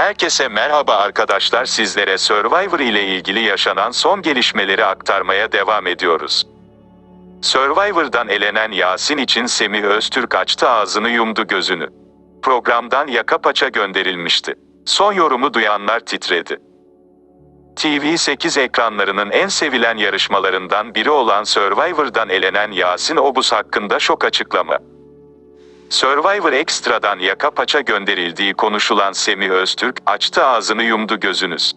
Herkese merhaba arkadaşlar sizlere Survivor ile ilgili yaşanan son gelişmeleri aktarmaya devam ediyoruz. Survivor'dan elenen Yasin için Semih Öztürk açtı ağzını yumdu gözünü. Programdan yaka paça gönderilmişti. Son yorumu duyanlar titredi. TV8 ekranlarının en sevilen yarışmalarından biri olan Survivor'dan elenen Yasin Obuz hakkında şok açıklama. Survivor Extra'dan yaka paça gönderildiği konuşulan Semih Öztürk, açtı ağzını yumdu gözünüz.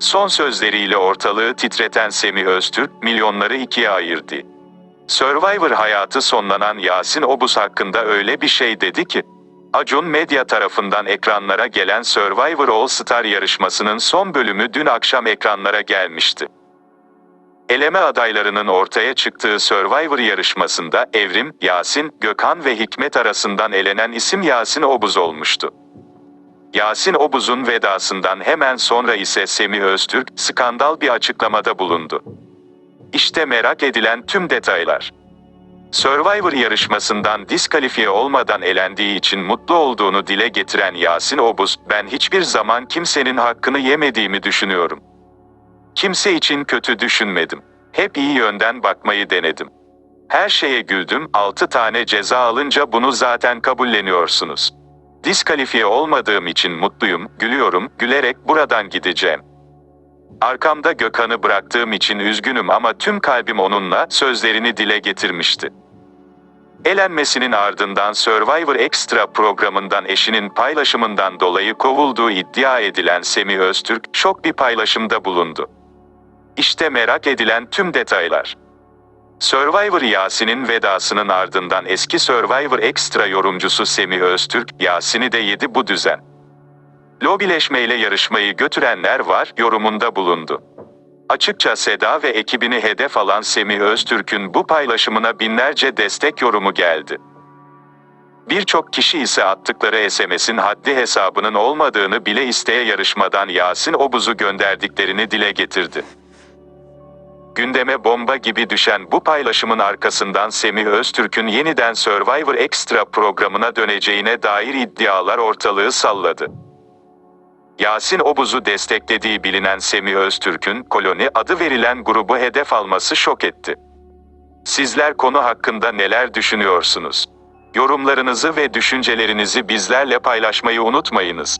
Son sözleriyle ortalığı titreten Semih Öztürk, milyonları ikiye ayırdı. Survivor hayatı sonlanan Yasin Obuz hakkında öyle bir şey dedi ki, Acun Medya tarafından ekranlara gelen Survivor All Star yarışmasının son bölümü dün akşam ekranlara gelmişti. Eleme adaylarının ortaya çıktığı Survivor yarışmasında Evrim, Yasin, Gökhan ve Hikmet arasından elenen isim Yasin Obuz olmuştu. Yasin Obuz'un vedasından hemen sonra ise Semih Öztürk, skandal bir açıklamada bulundu. İşte merak edilen tüm detaylar. Survivor yarışmasından diskalifiye olmadan elendiği için mutlu olduğunu dile getiren Yasin Obuz, ben hiçbir zaman kimsenin hakkını yemediğimi düşünüyorum. Kimse için kötü düşünmedim. Hep iyi yönden bakmayı denedim. Her şeye güldüm, 6 tane ceza alınca bunu zaten kabulleniyorsunuz. Diskalifiye olmadığım için mutluyum, gülüyorum, gülerek buradan gideceğim. Arkamda Gökhan'ı bıraktığım için üzgünüm ama tüm kalbim onunla sözlerini dile getirmişti. Elenmesinin ardından Survivor Extra programından eşinin paylaşımından dolayı kovulduğu iddia edilen Semih Öztürk şok bir paylaşımda bulundu. İşte merak edilen tüm detaylar. Survivor Yasin'in vedasının ardından eski Survivor Extra yorumcusu Semih Öztürk, Yasin'i de yedi bu düzen. Lobileşmeyle yarışmayı götürenler var yorumunda bulundu. Açıkça Seda ve ekibini hedef alan Semih Öztürk'ün bu paylaşımına binlerce destek yorumu geldi. Birçok kişi ise attıkları SMS'in haddi hesabının olmadığını bile isteye yarışmadan Yasin Obuz'u gönderdiklerini dile getirdi. Gündeme bomba gibi düşen bu paylaşımın arkasından Semih Öztürk'ün yeniden Survivor Extra programına döneceğine dair iddialar ortalığı salladı. Yasin Obuz'u desteklediği bilinen Semih Öztürk'ün Koloni adı verilen grubu hedef alması şok etti. Sizler konu hakkında neler düşünüyorsunuz? Yorumlarınızı ve düşüncelerinizi bizlerle paylaşmayı unutmayınız.